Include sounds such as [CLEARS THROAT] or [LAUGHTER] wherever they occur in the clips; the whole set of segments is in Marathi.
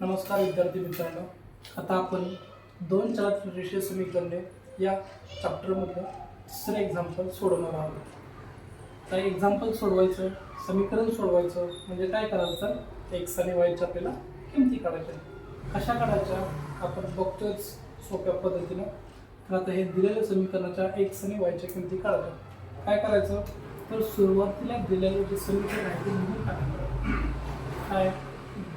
नमस्कार विद्यार्थी मित्रांनो. आता आपण दोन चार रेषीय समीकरणे या चॅप्टरमधलं तिसरं एक्झाम्पल सोडवणार आहोत. तर एक्झाम्पल सोडवायचं समीकरण सोडवायचं म्हणजे काय करायचं? एक्स आणि वायच्या आपल्याला किमती काढायच्या कशा काढायच्या? आपण बघतोच सोप्या पद्धतीनं. तर आता हे दिलेल्या समीकरणाच्या एक्स आणि वायच्या किमती काढायच्या काय करायचं? तर सुरुवातीला दिलेलं जे समीकरण आहे ते लिहून काय?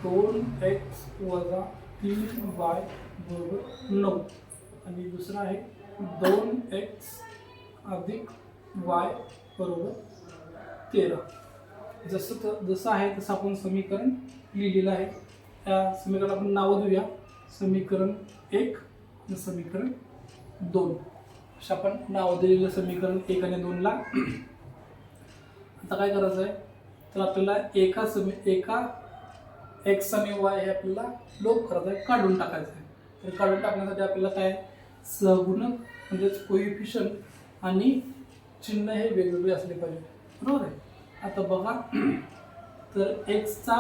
दोन एक्स वजा तीन वाय बरोबर नऊ. आणि दुसरं आहे दोन एक्स अधिक वाय बरोबर तेरा. जसं त जसं आहे तसं आपण समीकरण लिहिलेलं आहे. त्या समीकरण आपण नावं देऊया. समीकरण एक आणि समीकरण दोन. अशा आपण नावं दिलेलं समीकरण एक आणि दोनला [CLEARS THROAT] आता काय करायचं आहे तर आपल्याला एका समी एका एक्स आणि वाय हे आपल्याला लोप करायचं आहे काढून टाकायचं आहे. तर काढून टाकण्यासाठी आपल्याला काय सहगुणक म्हणजेच कोइफिशन आणि चिन्ह हे वेगवेगळे असले पाहिजे. बरोबर आहे? आता बघा तर एक्सचा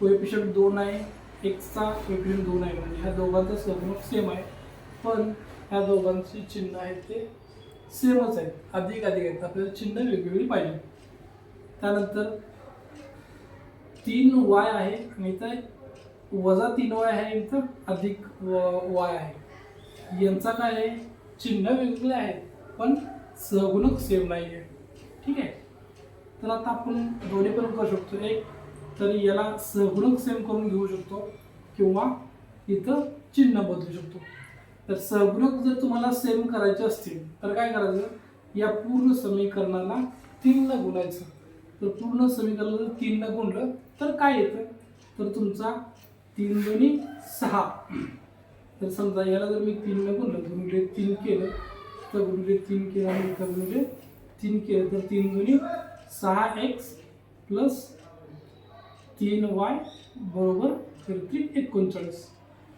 कोएफिशियंट दोन आहे एक्सचा कोएफिशियंट दोन आहे. म्हणजे ह्या दोघांचा सहगुणक सेम आहे. पण ह्या दोघांची चिन्ह आहेत ते सेमच आहेत. अधिक अधिक आहेत. आपल्याला चिन्ह वेगवेगळी पाहिजे. त्यानंतर तीन वाय आहे आणि इथं वजा तीन वाय आहे इथं अधिक वाय आहे. यांचा काय आहे? चिन्ह वेगवेगळे आहेत पण सहगुणक सेम नाही आहे ठीक आहे? तर आता आपण दोन्ही पण करू शकतो. एक तर याला सहगुणक सेम करून घेऊ शकतो किंवा इथं चिन्ह बदलू शकतो. तर सहगुणक जर तुम्हाला सेम करायचे असतील तर काय करायचं? या पूर्ण समीकरणाला तीनला गुणायचं. तर पूर्ण समीकरणाला जर तीनला गुणलं तर काय येतं तर तुमचा तीन दोन्ही सहा. तर समजा याला जर मी तीनला गुणलं गुणिले तीन केलं तर म्हणजे तीन केलं आणि इथं तीन केलं तर तीन दोन्ही सहा एक्स प्लस तीन वाय बरोबर तेहतीस एकोणचाळीस.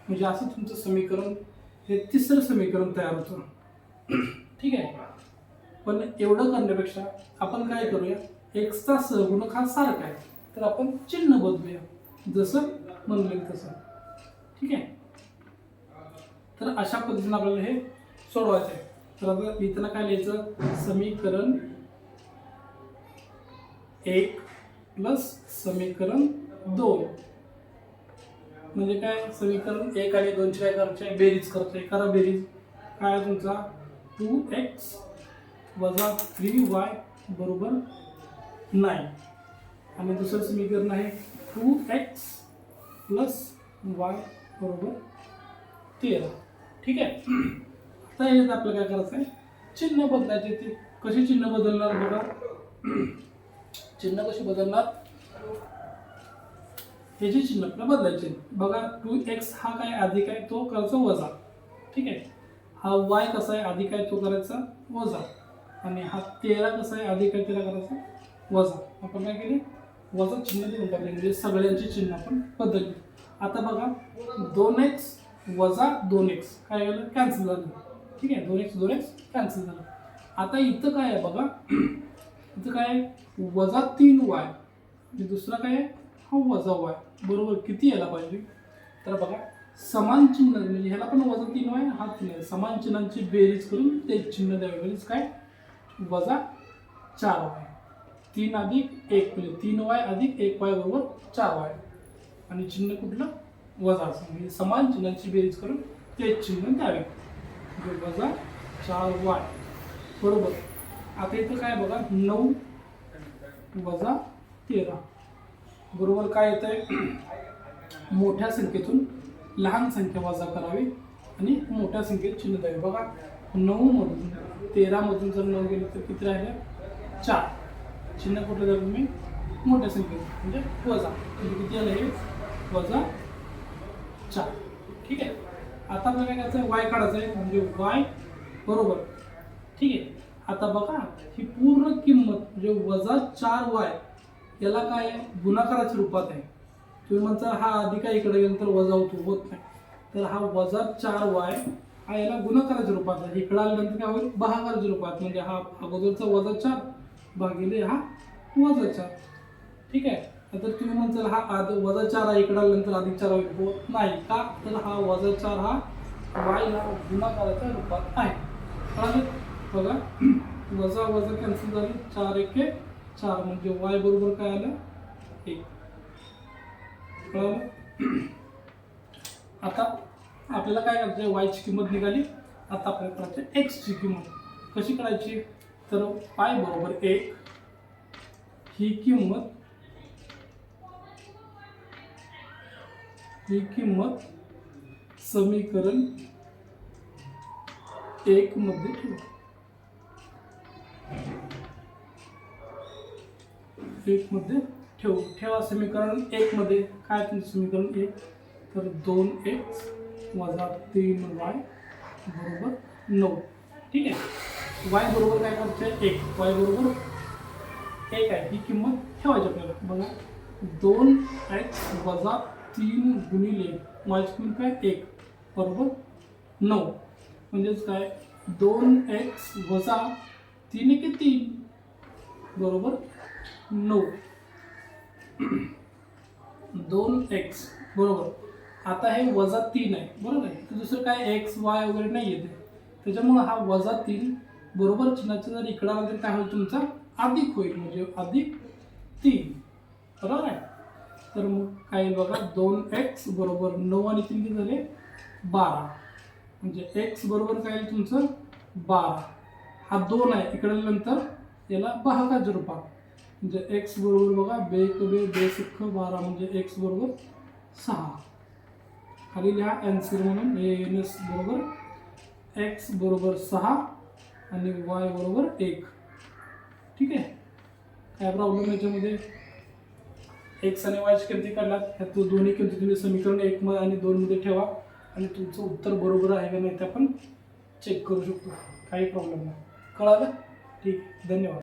म्हणजे असं तुमचं समीकरण हे तिसरं समीकरण तयार होतं. ठीक आहे? पण एवढं करण्यापेक्षा आपण काय करूया? एक्सचा सहगुणक हा सारखा आहे. तर आपण चिन्ह बदलूया. जसं म्हणलं तसं. ठीक आहे? तर अशा पद्धतीनं आपल्याला हे सोडवायचं आहे. तर आता लिहिताना काय लिहायचं? समीकरण एक प्लस समीकरण दोन. म्हणजे काय? समीकरण एक आणि दोनची काय करायचे बेरीज करतोय. करा बेरीज. काय आहे तुमचा? टू एक्स वजा थ्री वाय बरोबर नाईन आणि दुसरं समीकरण आहे टू एक्स प्लस वाय बरोबर तेरा. ठीक आहे? आता याच्यात आपल्याला काय करायचं आहे? चिन्ह बदलायचे ते. कशी चिन्ह बदलणार बघा? चिन्ह कशी बदलणार? याची चिन्ह आपल्याला बदलायचे बघा टू एक्स हा काय अधिक आहे? तो करायचा वजा. ठीक आहे? हा वाय कसा आहे? अधिक आहे तो करायचा वजा. आणि हा तेरा कसा आहे? अधिक आहे तेरा करायचा वजा. आपण काय केले? वजा चिन्ह लिहून टाकले म्हणजे सगळ्यांची चिन्ह आपण बदलली. आता बघा दोन एक्स वजा दोन एक्स काय झालं? कॅन्सल झालं. ठीक आहे? दोन एक्स दोन एक्स कॅन्सल झालं. आता इथं काय आहे बघा? इथं काय आहे? वजा तीन वाय आणि दुसरा काय आहे? हा वजा वाय बरोबर किती यायला पाहिजे? तर बघा समान चिन्ह म्हणजे ह्याला पण वजा तीन वाय हा तीन आहे समान चिन्हांची बेरीज करून ते चिन्ह द्यावे. म्हणजे काय? वजा चार वाय तीन अधिक एक म्हणजे तीन वाय अधिक एक वाय बरोबर चार वाय. आणि चिन्ह कुठलं? वजा म्हणजे समान चिन्हांची बेरीज करून ते चिन्ह द्यावे. म्हणजे वजा चार वाय. बरोबर. आता इथं काय बघा? नऊ वजा तेरा. बरोबर काय येतं आहे मोठ्या संख्येतून लहान संख्या वजा करावी आणि मोठ्या संख्येत चिन्ह द्यावे. बघा नऊमधून तेरामधून जर नऊ गेले तर किती राहिले? चार. चिन्ह कुठलं द्या तुम्ही? मोठ्या संख्येत. म्हणजे वजा. म्हणजे किती आलं हे? वजा चार. ठीक आहे? आता आपल्याला काय करायचं आहे वाय काढायचं आहे म्हणजे वाय बरोबर. ठीक आहे? आता बघा ही पूर्ण किंमत म्हणजे वजा चार वाय याला काय गुणाकाराच्या रूपात आहे. तुम्ही म्हणता हा अधिक आहे इकडे गेल्यानंतर वजा होतो. होत नाही. तर हा वजा चार वाय हा याला गुणाकाराच्या रूपात आहे. इकडे आल्यानंतर काय होईल? भागाकाराच्या रूपात. म्हणजे हा अगोदरचा वजा चार भागिले हा? वजा चार ठीक आहे? आता तुम्ही म्हणताल हा आद वजा चार आहे इकडं नंतर अधिक चार होईल. होत नाही का? तर हा वजा चार हा वाय वायला गुणाकाराच्या रूपात आहे. कळालं बघा. [CLEARS THROAT] वजा वजा कॅन्सल झाली. चार एक चार म्हणजे वाय बरोबर काय आलं? एक. कळालं? [CLEARS THROAT] आता आपल्याला काय करायचं वायची किंमत निघाली. आता आपल्याला करायचं एक्सची किंमत. कशी करायची तर पाय बरोबर एक. ही किंमत ही किंमत समीकरण एक मध्ये ठेवू. एक मध्ये ठेवू. ठेवा समीकरण एक मध्ये. काय तुमचं समीकरण एक? तर दोन एक्स वजा तीन वाय बरोबर नऊ. ठीक आहे? वाय बरोबर काय करायचं एक. वाय बरोबर एक आहे. ही किंमत ठेवायची आपल्याला. बघा. दोन एक्स वजा तीन गुणिले वायची किंमत काय? एक. बरोबर? नऊ. म्हणजेच काय? दोन एक्स वजा तीन एक तीन. बरोबर? नऊ. दोन एक्स बरोबर. आता हे वजा तीन आहे. बरोबर आहे. तर दुसरं काय? एक्स वाय वगैरे नाही येते त्याच्यामुळं हा वजा तीन बरोबर चिन्हाच्या जर इकडा आला काय होईल तुमचा? अधिक होईल म्हणजे अधिक तीन. बरोबर आहे? तर मग काय येईल बघा दोन एक्स बरोबर नऊ आणि तीन किती झाले? बारा. म्हणजे एक्स बरोबर काय येईल तुमचं? बारा. हा दोन आहे इकडे नंतर याला भागाच्या रूपात. म्हणजे एक्स बरोबर बघा बे बे बे सुख बारा म्हणजे एक्स बरोबर सहा. खाली लिहा अँसर म्हणून ए एन एस बरोबर एक्स बरोबर सहा. आणि वाय बरोबर एक. ठीक आहे? काय प्रॉब्लेम याच्यामध्ये? एक्स आणि वायची किमती काढलात ह्या तो दोन्ही किमती तुम्ही समीकरण एकमध्ये आणि दोनमध्ये ठेवा. आणि तुमचं उत्तर बरोबर आहे का नाही ते आपण चेक करू शकतो. काही प्रॉब्लेम नाही. कळालं? ठीक. धन्यवाद.